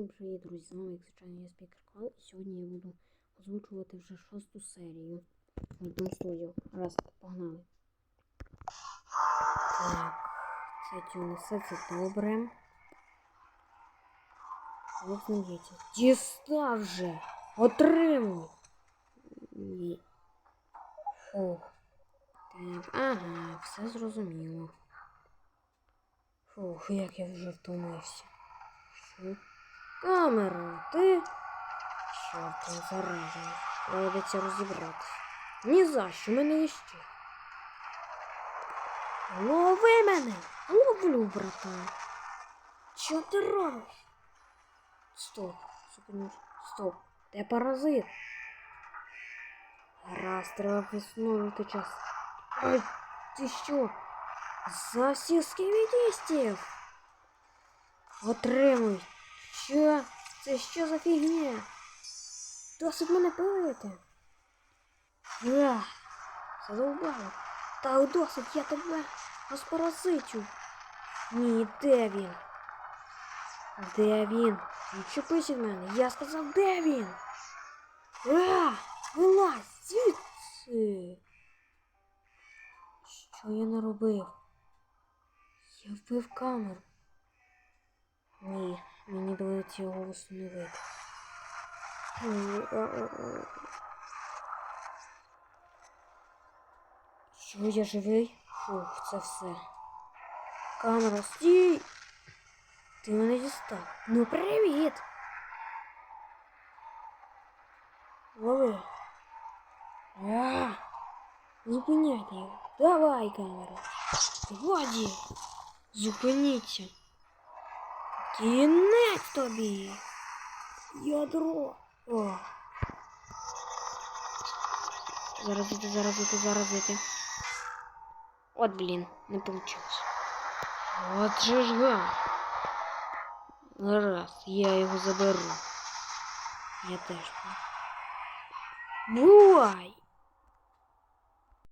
Всім привіт, друзі! З вами, як звичайно, я спікер і сьогодні я буду озвучувати вже шосту серію Мультом Студіо. Раз, погнали. Так, це тюни, все це добре. Ось не діти. Дістав вже! Отримуй! Ні. Фух. Так, ага, все зрозуміло. Фух, як я вже втомився. Що? Камера, ти? Чорт, заражений. Доведеться розібратися. Ні за що, мене є ще. Лови мене! Ловлю, братан. Що ти робиш? Стоп, зупинись. Стоп. Де паразит? Раз, треба виснувати час. Ай, ти що? За всіх сківідістів! Отримуй! Що? Це що за фігня? Досить мене пилити. Ах, задовбало. Та досить я тебе розпаразичу. Ні, де він? Де він? Відчепись від мене. Я сказав, де він? А, вилазь звідси. Що я наробив? Я вбив камеру. Ні, мені доведеться його встановити. Що я живий? Фух, це все. Камера, стій! Ти мене дістав. Ну привіт! Лови. А, зупиняйте його. Давай, камера. Годі. Зупиніться. Кінець тобі. Ядро. О. Заразити, заразити, заразити. От, блін, не получилось. От же ж га. Раз, я його заберу. Я теж. Бувай!